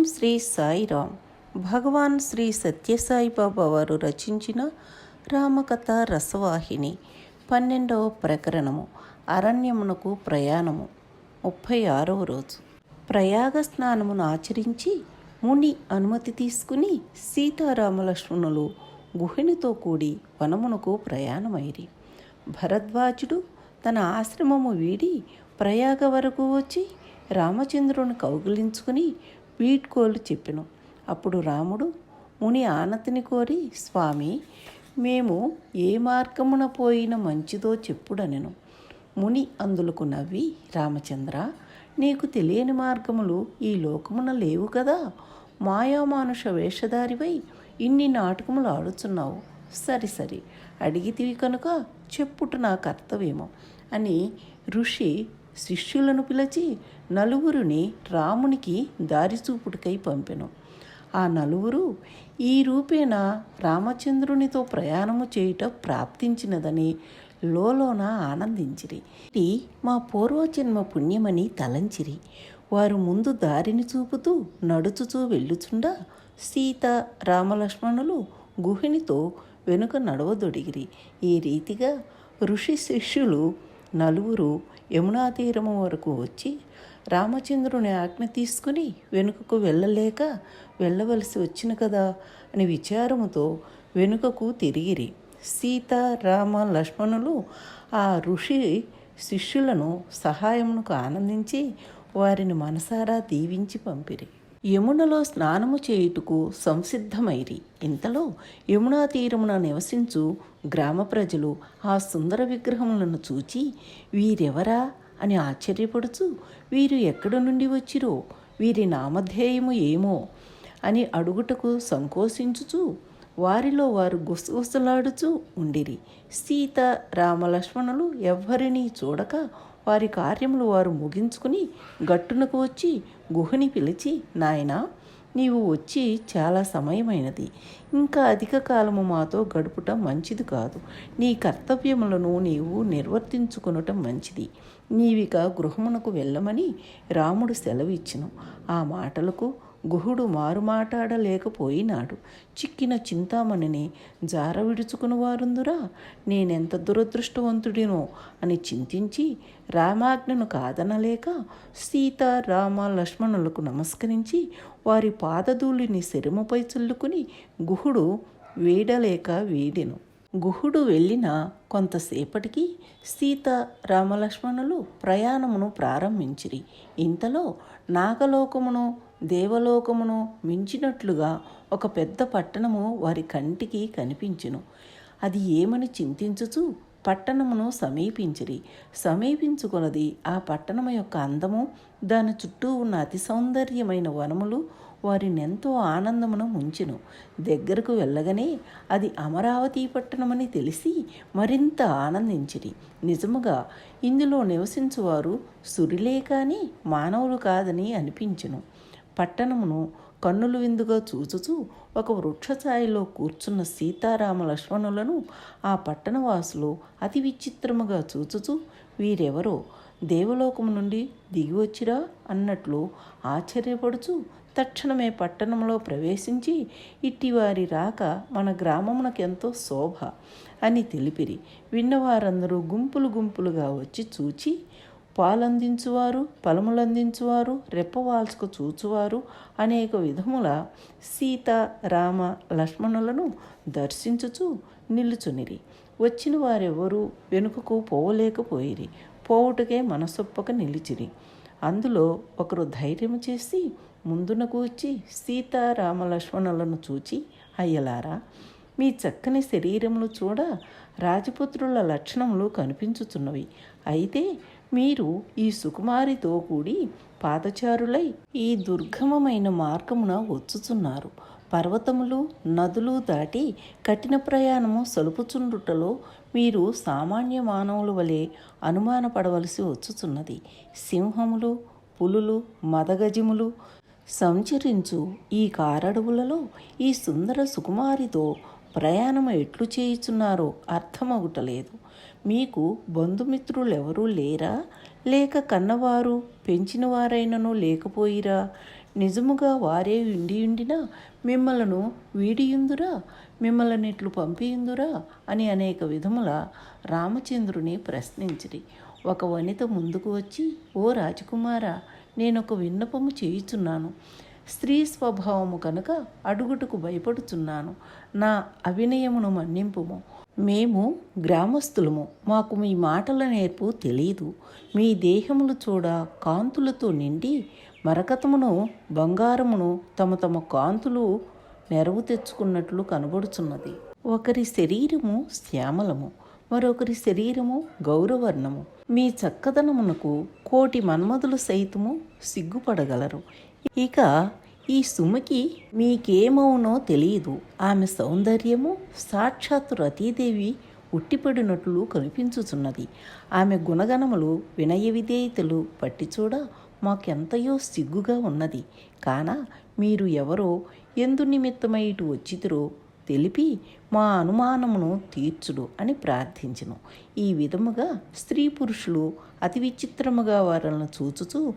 ఓం శ్రీ సాయిరామ్ భగవాన్ శ్రీ సత్యసాయిబాబా వారు రచించిన రామకథ రసవాహిని పన్నెండవ ప్రకరణము అరణ్యమునకు ప్రయాణము ముప్పై ఆరవ రోజు. ప్రయాగ స్నానమును ఆచరించి ముని అనుమతి తీసుకుని సీతారామలక్ష్మణులు గుహిణితో కూడి వనమునకు ప్రయాణమైరి. భరద్వాజుడు తన ఆశ్రమము వీడి ప్రయాగ వరకు వచ్చి రామచంద్రుని కౌగిలించుకుని వీడ్కోలు చెప్పెను. అప్పుడు రాముడు ముని ఆనతిని కోరి స్వామి మేము ఏ మార్గమున పోయిన మంచిదో చెప్పుడనెను. ముని అందులకు నవ్వి రామచంద్ర నీకు తెలియని మార్గములు ఈ లోకమున లేవు కదా. మాయామానుష వేషధారివై ఇన్ని నాటకములు ఆడుచున్నావు. సరి సరి అడిగితివి కనుక చెప్పుట నా కర్తవ్యము అని ఋషి శిష్యులను పిలిచి నలుగురిని రామునికి దారిచూపుటికై పంపెను. ఆ నలుగురు ఈ రూపేణ రామచంద్రునితో ప్రయాణము చేయుట ప్రాప్తించినదని లోలోన ఆనందించిరి. ఇది మా పూర్వజన్మ పుణ్యమని తలంచిరి. వారు ముందు దారిని చూపుతూ నడుచుచూ వెళ్ళుచుండా సీత రామలక్ష్మణులు గుహినితో వెనుక నడవదొడిగిరి. ఈ రీతిగా ఋషి శిష్యులు నలుగురు యమునా తీరము వరకు వచ్చి రామచంద్రుని ఆజ్ఞ తీసుకుని వెనుకకు వెళ్ళలేక వెళ్ళవలసి వచ్చిన కదా అని విచారముతో వెనుకకు తిరిగిరి. సీత రామ లక్ష్మణులు ఆ ఋషి శిష్యులను సహాయమునకు ఆనందించి వారిని మనసారా దీవించి పంపిరి. యమునలో స్నానము చేయుటకు సంసిద్ధమైరి. ఇంతలో యమునా తీరమున నివసించు గ్రామ ప్రజలు ఆ సుందర విగ్రహములను చూచి వీరెవరా? అని ఆశ్చర్యపడుచు వీరు ఎక్కడి నుండి వచ్చిరో? వీరి నామధేయము ఏమో? అని అడుగుటకు సంకోచించుచు వారిలో వారు గుసగుసలాడుచూ ఉండిరి. సీత రామలక్ష్మణులు ఎవ్వరినీ చూడక వారి కార్యములు వారు ముగించుకుని గట్టునకు వచ్చి గుహని పిలిచి నాయనా నీవు వచ్చి చాలా సమయమైనది. ఇంకా అధిక కాలము మాతో గడుపుట మంచిది కాదు. నీ కర్తవ్యములను నీవు నిర్వర్తించుకొనటం మంచిది. నీవిక గృహమునకు వెళ్ళమని రాముడు సెలవిచ్చును. ఆ మాటలకు గుహుడు మారుమాటాడలేకపోయినాడు. చిక్కిన చింతామణిని జార విడుచుకుని వారుందురా? నేనెంత దురదృష్టవంతుడినో అని చింతించి రామాజ్ఞను కాదనలేక సీత రామ లక్ష్మణులకు నమస్కరించి వారి పాదధూళిని శిరముపై చల్లుకుని గుహుడు వీడలేక వీడెను. గుహుడు వెళ్ళిన కొంతసేపటికి సీత రామలక్ష్మణులు ప్రయాణమును ప్రారంభించిరి. ఇంతలో నాగలోకమును దేవలోకమును మించినట్లుగా ఒక పెద్ద పట్టణము వారి కంటికి కనిపించును. అది ఏమని చింతించుచు పట్టణమును సమీపించిరి. సమీపించుకున్నది ఆ పట్టణము యొక్క అందము దాని చుట్టూ ఉన్న అతి సౌందర్యమైన వనములు వారినెంతో ఆనందమును ముంచెను. దగ్గరకు వెళ్ళగానే అది అమరావతి పట్టణమని తెలిసి మరింత ఆనందించిరి. నిజముగా ఇందులో నివసించువారు సురిలే కానీ మానవులు కాదని అనిపించును. పట్టణమును కన్నులు విందుగా చూచుచూ ఒక వృక్షఛాయలో కూర్చున్న సీతారామ లక్ష్మణులను ఆ పట్టణవాసులు అతి విచిత్రముగా చూచుచూ వీరెవరో దేవలోకము నుండి దిగివచ్చిరా అన్నట్లు ఆశ్చర్యపడుచు తక్షణమే పట్టణంలో ప్రవేశించి ఇట్టివారి రాక మన గ్రామమునకెంతో శోభ అని తెలిపిరి. విన్నవారందరూ గుంపులు గుంపులుగా వచ్చి చూచి పాలందించువారు ఫలములందించువారు రెప్పవాల్చుకు చూచువారు అనేక విధముల సీత రామ లక్ష్మణులను దర్శించుచు నిలుచునిరి. వచ్చిన వారెవరూ వెనుకకు పోవలేకపోయిరి పోవుటకే మనసొప్పక నిలిచిరి. అందులో ఒకరు ధైర్యం చేసి ముందున కూర్చి సీతారామ లక్ష్మణులను చూచి అయ్యలారా మీ చక్కని శరీరములు చూడ రాజపుత్రుల లక్షణములు కనిపించుచున్నవి. అయితే మీరు ఈ సుకుమారితో కూడి పాదచారులై ఈ దుర్గమమైన మార్గమున వచ్చుచున్నారు. పర్వతములు నదులు దాటి కఠిన ప్రయాణము సలుపుచుండుటలో మీరు సామాన్య మానవుల వలె అనుమానపడవలసి వచ్చుచున్నది. సింహములు పులులు మదగజములు సంచరించు ఈ కారడవులలో ఈ సుందర సుకుమారితో ప్రయాణం ఎట్లు చేయుచున్నారో అర్థమగుటలేదు. మీకు బంధుమిత్రులెవరూ లేరా? లేక కన్నవారు పెంచిన వారైనను లేకపోయిరా? నిజముగా వారే ఉండి ఉండినా మిమ్మలను వీడియుందురా? మిమ్మల్నిట్లు పంపియుందురా? అని అనేక విధముల రామచంద్రుని ప్రశ్నించిరి. ఒక వనిత ముందుకు వచ్చి ఓ రాజకుమారా నేనొక విన్నపము చేయుచున్నాను. స్త్రీ స్వభావము కనుక అడుగుటకు భయపడుచున్నాను. నా అవినయమును మన్నింపుము. మేము గ్రామస్తులము మాకు మీ మాటల నేర్పు తెలియదు మీ దేహములు చూడ కాంతులతో నిండి మరకతమును బంగారమును తమ తమ కాంతులు నెరవు తెచ్చుకున్నట్లు కనబడుచున్నది. ఒకరి శరీరము శ్యామలము మరొకరి శరీరము గౌరవర్ణము. మీ చక్కదనమునకు కోటి మన్మధులు సైతము సిగ్గుపడగలరు. ఇక ఈ సుమకి మీకేమవునో తెలియదు ఆమె సౌందర్యము సాక్షాత్తు రతీదేవి ఉట్టిపడినట్లు కనిపించుచున్నది. ఆమె గుణగణములు వినయ విధేయతలు పట్టి చూడ మాకెంతయో సిగ్గుగా ఉన్నది. కాన మీరు ఎవరో ఎందు నిమిత్తమై ఇటు వచ్చితురో తెలిపి మా అనుమానమును తీర్చుడు అని ప్రార్థించను. ఈ విధముగా స్త్రీ పురుషులు అతి విచిత్రముగా వారలను చూచుచూ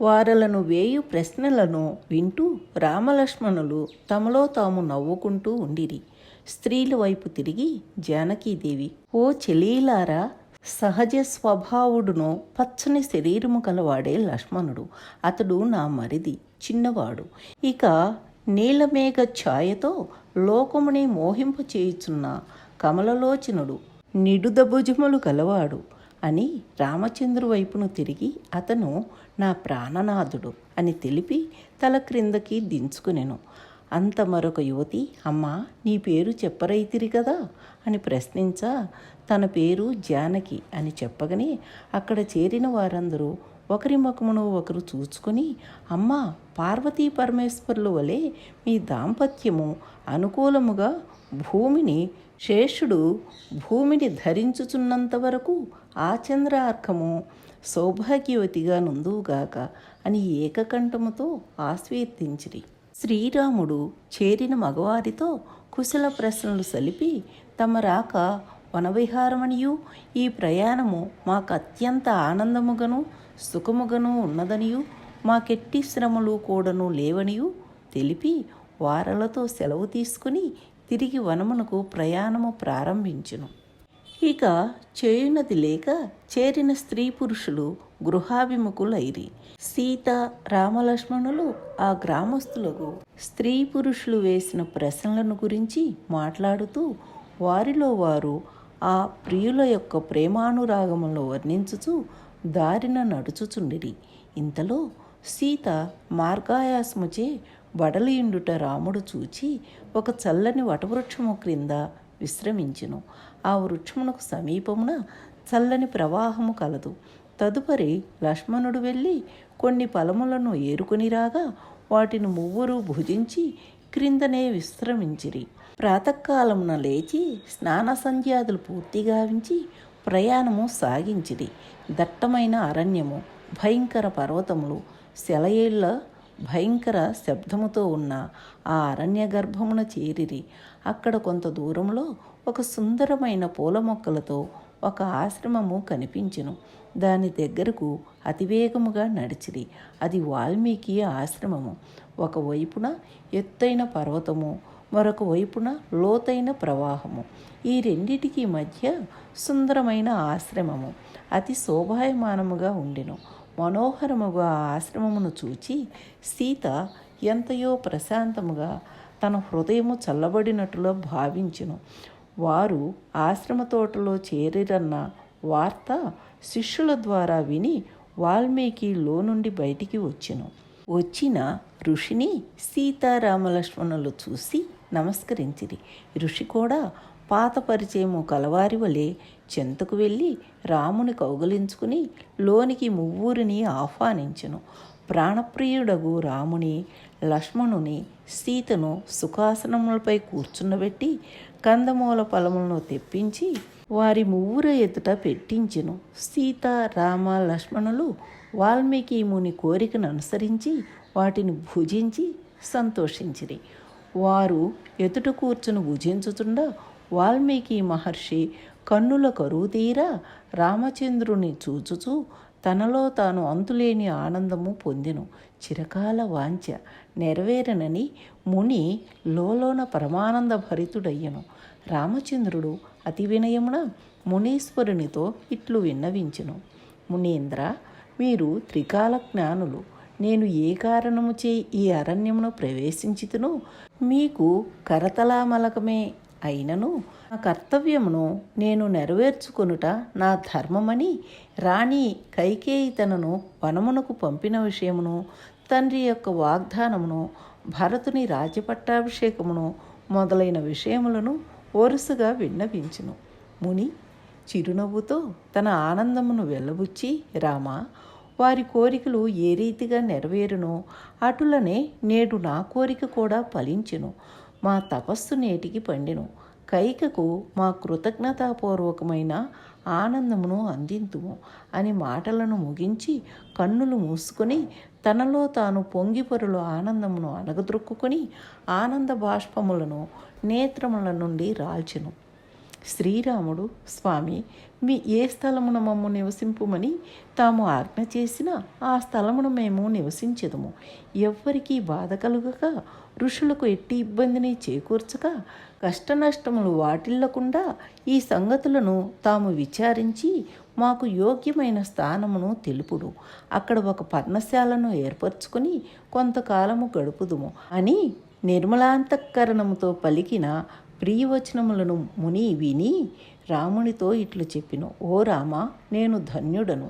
వారలను వేయు ప్రశ్నలను వింటూ రామలక్ష్మణులు తమలో తాము నవ్వుకుంటూ ఉండిరి. స్త్రీల వైపు తిరిగి జానకీదేవి ఓ చెలీలారా సహజ స్వభావుడును పచ్చని శరీరము కలవాడే లక్ష్మణుడు. అతడు నా మరిది చిన్నవాడు. ఇక నీలమేఘ ఛాయతో లోకముని మోహింప చేయుచున్న కమలలోచనుడు నిడుద భుజములు కలవాడు. అని రామచంద్రు వైపును తిరిగి అతను నా ప్రాణనాథుడు అని తెలిపి తల క్రిందకి దించుకునెను. అంత మరొక యువతి? అమ్మా నీ పేరు చెప్పరైతిరి కదా అని ప్రశ్నించా. తన పేరు జానకి అని చెప్పగానే అక్కడ చేరిన వారందరూ ఒకరి ముఖమును ఒకరు చూచుకొని అమ్మా పార్వతీ పరమేశ్వరుల వలె మీ దాంపత్యము అనుకూలముగా భూమిని శేషుడు భూమిని ధరించుచున్నంత వరకు ఆ చంద్రార్కము సౌభాగ్యవతిగా నుందువుగాక అని ఏకకంఠముతో ఆస్వీర్తించిరి శ్రీరాముడు చేరిన మగవారితో కుశల ప్రశ్నలు సలిపి తమ రాక వనవిహారమనియు ఈ ప్రయాణము మాకు అత్యంత ఆనందముగను సుఖముగను ఉన్నదనియు మాకెట్టి శ్రమలు కూడాను లేవనియు తెలిపి వారలతో సెలవు తీసుకుని తిరిగి వనమునకు ప్రయాణము ప్రారంభించును. ఇక చేయునది లేక చేరిన స్త్రీ పురుషులు గృహాభిముఖులైరి. సీత రామలక్ష్మణులు ఆ గ్రామస్తులకు స్త్రీ పురుషులు వేసిన ప్రశ్నలను గురించి మాట్లాడుతూ వారిలో వారు ఆ ప్రియుల యొక్క ప్రేమానురాగములను వర్ణించుచు దారిన నడుచుచుండిరి. ఇంతలో సీత మార్గాయాసముచే బడలియుండుట రాముడు చూచి ఒక చల్లని వటవృక్షము క్రింద విశ్రమించును. ఆ వృక్షమునకు సమీపమున చల్లని ప్రవాహము కలదు. తదుపరి లక్ష్మణుడు వెళ్ళి కొన్ని ఫలములను ఏరుకుని రాగా వాటిని మువ్వురు భుజించి క్రిందనే విశ్రమించిరి. ప్రాతకాలమున లేచి స్నాన సంధ్యాదులు పూర్తి గావించి ప్రయాణము సాగించిరి. దట్టమైన అరణ్యము భయంకర పర్వతములు సెలయేళ్ళ భయంకర శబ్దముతో ఉన్న ఆ అరణ్య గర్భమున చేరిరి. అక్కడ కొంత దూరంలో ఒక సుందరమైన పూల మొక్కలతో ఒక ఆశ్రమము కనిపించెను. దాని దగ్గరకు అతివేగముగా నడిచిరి. అది వాల్మీకి ఆశ్రమము. ఒకవైపున ఎత్తైన పర్వతము మరొక వైపున లోతైన ప్రవాహము. ఈ రెండిటికి మధ్య సుందరమైన ఆశ్రమము. అతి శోభాయమానముగా ఉండెను. మనోహరముగా ఆ ఆశ్రమమును చూచి సీత ఎంతయో ప్రశాంతముగా తన హృదయము చల్లబడినట్టులో భావించెను. వారు ఆశ్రమ తోటలో చేరిరన్న వార్త శిష్యుల ద్వారా విని వాల్మీకి లో నుండి బయటికి వచ్చెను. వచ్చిన ఋషిని సీతారామలక్ష్మణులు చూసి నమస్కరించిరి. ఋషి కూడా పాత పరిచయము కలవారి వలె చెంతకు వెళ్ళి రాముని కౌగలించుకుని లోనికి మువ్వూరిని ఆహ్వానించెను. ప్రాణప్రియుడగు రాముని లక్ష్మణుని సీతను సుఖాసనములపై కూర్చున్నబెట్టి కందమూల ఫలములను తెప్పించి వారి మువ్వుర ఎదుట పెట్టించెను. సీత రామ లక్ష్మణులు వాల్మీకి ముని కోరికను అనుసరించి వాటిని భుజించి సంతోషించిరి. వారు ఎదుట కూర్చుని భుజించుచుండా వాల్మీకి మహర్షి కన్నుల కరువు తీరా రామచంద్రుని చూచుచూ తనలో తాను అంతులేని ఆనందము పొందెను. చిరకాల వాంఛ నెరవేరనని ముని లోలోన పరమానంద భరితుడయ్యను రామచంద్రుడు అతి వినయమున మునీశ్వరునితో ఇట్లు విన్నవించెను. మునీంద్ర మీరు త్రికాల జ్ఞానులు. నేను ఏ కారణము చే ఈ అరణ్యమును ప్రవేశించితునో మీకు కరతలామలకమే అయినను నా కర్తవ్యమును నేను నెరవేర్చుకొనుట నా ధర్మమని రాణి కైకేయి తనను వనమునకు పంపిన విషయమును తండ్రి యొక్క వాగ్దానమును భరతుని రాజ్యపట్టాభిషేకమును మొదలైన విషయములను వరుసగా విన్నవించును. ముని చిరునవ్వుతో తన ఆనందమును వెళ్ళబుచ్చి రామా వారి కోరికలు ఏ రీతిగా నెరవేరునో అటులనే నేడు నా కోరిక కూడా ఫలించెను. మా తపస్సు నేటికి పండెను. కైకకు మా కృతజ్ఞతాపూర్వకమైన ఆనందమును అందింతుము అని మాటలను ముగించి కన్నులు మూసుకొని తనలో తాను పొంగిపొరులు ఆనందమును అణగద్రొక్కుని ఆనంద బాష్పములను నేత్రముల నుండి రాల్చెను. శ్రీరాముడు స్వామి మీ ఏ స్థలమున మమ్ము నివసింపుమని తాము ఆజ్ఞ చేసినా ఆ స్థలమును మేము నివసించదము. ఎవ్వరికీ బాధ కలుగక ఋషులకు ఎట్టి ఇబ్బందిని చేకూర్చక కష్టనష్టములు వాటిల్లకుండా ఈ సంగతులను తాము విచారించి మాకు యోగ్యమైన స్థానమును తెలుపుడు. అక్కడ ఒక పర్ణశాలను ఏర్పరచుకుని కొంతకాలము గడుపుదుము అని నిర్మలాంతఃకరణముతో పలికిన ప్రియవచనములను ముని విని రామునితో ఇట్లు చెప్పిన ఓ రామ నేను ధన్యుడను.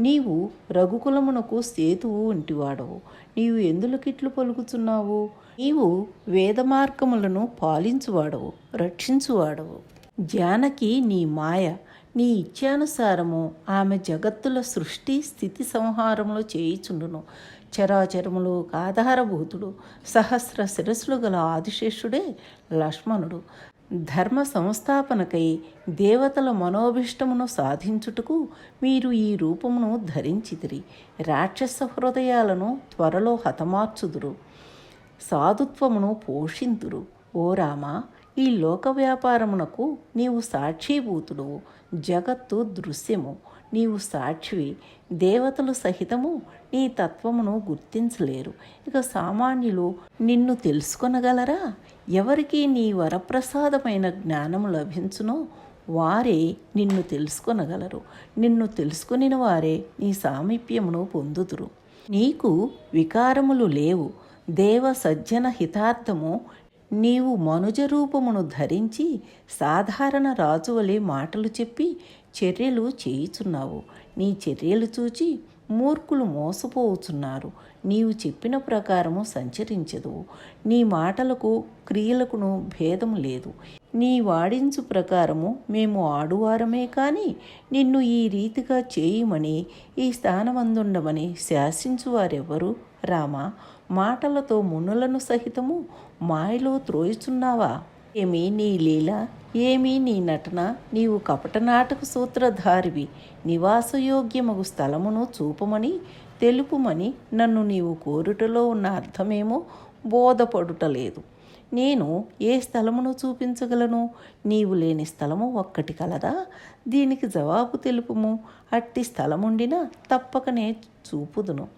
నీవు రఘుకులమునకు సేతువు వంటివాడవు. నీవు ఎందులకిట్లు పలుకుతున్నావు నీవు వేదమార్గములను పాలించువాడవు రక్షించువాడవు. జానకి నీ మాయ నీ ఇచ్ఛానుసారము ఆమె జగత్తుల సృష్టి స్థితి సంహారములు చేయుచుండును. చరాచరములు ఆధారభూతుడు సహస్ర శిరస్సులు గల ఆదిశేషుడే లక్ష్మణుడు. ధర్మ సంస్థాపనకై దేవతల మనోభిష్టమును సాధించుటకు మీరు ఈ రూపమును ధరించిదిరి రాక్షస హృదయాలను త్వరలో హతమార్చుదురు. సాధుత్వమును పోషింతురు. ఓ రామ ఈ లోక వ్యాపారమునకు నీవు సాక్షీభూతుడు. జగత్తు దృశ్యము. నీవు సాక్షివి. దేవతలు సహితము నీ తత్వమును గుర్తించలేరు. ఇక సామాన్యులు నిన్ను తెలుసుకొనగలరా? ఎవరికి నీ వరప్రసాదమైన జ్ఞానము లభించునో వారే నిన్ను తెలుసుకొనగలరు. నిన్ను తెలుసుకునిన వారే నీ సామీప్యమును పొందుతురు నీకు వికారములు లేవు. దేవ సజ్జన హితార్థము నీవు మనుజ రూపమును ధరించి సాధారణ రాజువలే మాటలు చెప్పి చర్యలు చేయుచున్నావు. నీ చర్యలు చూచి మూర్ఖులు మోసపోవుచున్నారు. నీవు చెప్పిన ప్రకారము సంచరించదు. నీ మాటలకు క్రియలకును భేదము లేదు. నీ వాడించు ప్రకారము మేము ఆడువారమే కానీ నిన్ను ఈ రీతిగా చేయమని ఈ స్థానమందుండమని శాసించువారెవరు? రామా మాటలతో మునులను సహితము మాయలో త్రోయుచున్నావా? ఏమి నీ లీల? ఏమి నీ నటన? నీవు కపట నాటక సూత్రధారివి. నివాసయోగ్యమగు స్థలమును చూపమని తెలుపుమని నన్ను నీవు కోరుటలో ఉన్న అర్థమేమో బోధపడుటలేదు. నేను ఏ స్థలమును చూపించగలను? నీవు లేని స్థలము ఒక్కటి కలదా? దీనికి జవాబు తెలుపుము. అట్టి స్థలముండినా తప్పకనే చూపుదును.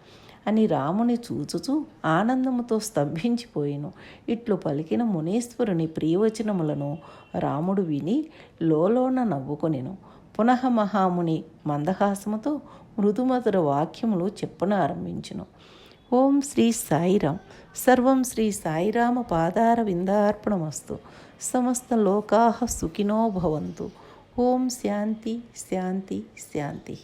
అని రాముని చూచుచూ ఆనందముతో స్తంభించిపోయిను. ఇట్లు పలికిన మునీశ్వరుని ప్రియవచనములను రాముడు విని లోలోన నవ్వుకొనెను. పునః మహాముని మందహాసముతో మృదుమధుర వాక్యములు చెప్పనారంభించును ఓం శ్రీ సాయిరాం సర్వం శ్రీ సాయిరామ పాదార విందార్పణమస్తు. సమస్త లోకా సుఖినో భవంతు. ఓం శాంతి శాంతి శాంతి.